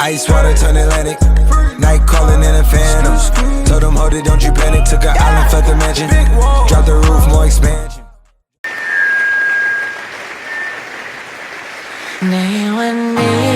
Ice water turn Atlantic. Night calling in a phantom. Told them, hold it, don't you panic. Took an island, felt the mansion. Drop the roof, more expansion. 네, 你问你。